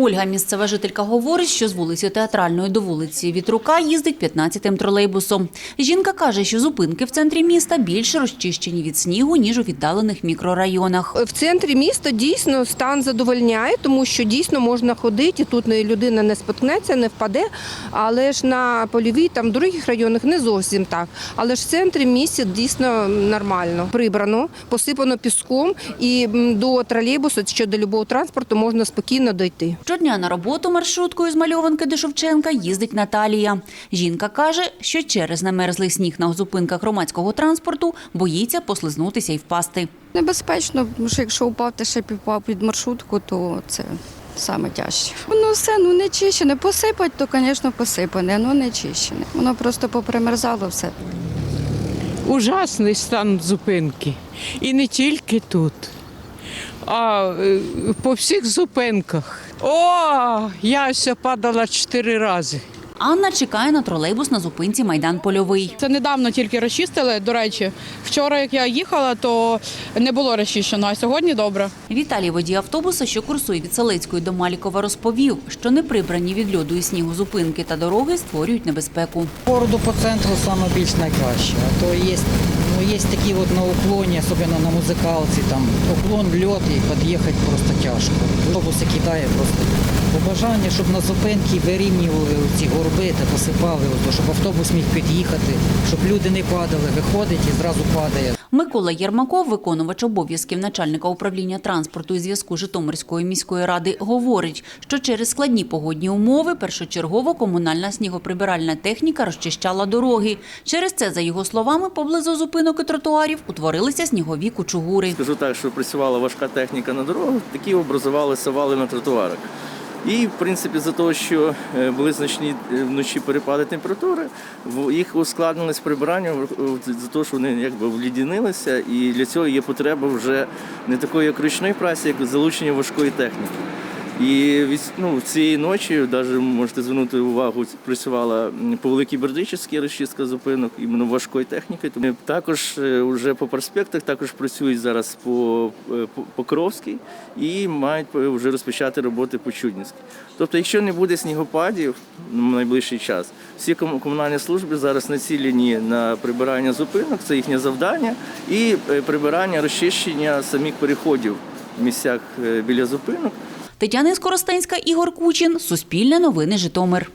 Ольга, місцева жителька, говорить, що з вулиці Театральної до вулиці Вітрука їздить 15-тим тролейбусом. Жінка каже, що зупинки в центрі міста більше розчищені від снігу, ніж у віддалених мікрорайонах. В центрі міста дійсно стан задовольняє, тому що дійсно можна ходити. і Тут людина не споткнеться, не впаде. Але ж на польовій, там в других районах не зовсім так. Але ж в центрі міста дійсно нормально прибрано, посипано піском, і до тролейбусу чи до будь-якого транспорту можна спокійно дойти. Щодня на роботу маршруткою з мальованки до Шевченка їздить Наталія. Жінка каже, що через намерзлий сніг на зупинках громадського транспорту боїться послизнутися і впасти. Небезпечно, тому що якщо упав, ти ще попав під маршрутку, то це саме тяжче. Воно все ну не чищене. Посипать, то, звісно, посипане, але не чищене. Воно просто попримерзало все. ужасний стан зупинки. І не тільки тут, а е, по всіх зупинках. О, я ось падала чотири рази. Анна чекає на тролейбус на зупинці Майдан Польовий. Це недавно тільки розчистили. До речі, вчора, як я їхала, то не було розчищено, а сьогодні добре. Віталій водій автобуса, що курсує від Селецької до Малікова, розповів, що неприбрані від льоду і снігу зупинки та дороги створюють небезпеку. Городу по центру саме більш найкраще. А то є, ну, є такі вот на уклоні, особливо на музикалці, там уклон, льот і під'їхати просто тяжко. Автобуси кидає просто побажання, щоб на зупинки вирівнювали ці горби та посипали, щоб автобус міг під'їхати, щоб люди не падали, виходить і зразу падає. Микола Єрмаков, виконувач обов'язків начальника управління транспорту і зв'язку Житомирської міської ради, говорить, що через складні погодні умови першочергово комунальна снігоприбиральна техніка розчищала дороги. Через це, за його словами, поблизу зупинок і тротуарів утворилися снігові кучугури. Скажу так, що працювала важка техніка на дорогах, такі образувалися вали на тротуарах. І, в принципі, за того, що е, були значні е, вночі перепади температури, їх ускладнилось прибирання в- за того, що вони якби влідінилися, і для цього є потреба вже не такої як ручної праці, як залучення важкої техніки. І від ну, цієї ночі, навіть можете звернути увагу, працювала по Великій Бердичівській розчистка зупинок, іменно важкої техніки. Тому також е, вже по проспектах також працюють зараз по е, Покровській і мають е, вже розпочати роботи по Чуднівській. Тобто, якщо не буде снігопадів в найближчий час, всі кому- комунальні служби зараз націлені на прибирання зупинок, це їхнє завдання, і е, прибирання розчищення самих переходів в місцях е, біля зупинок. Тетяна Скоростенська, Ігор Кучин, Суспільне новини Житомир.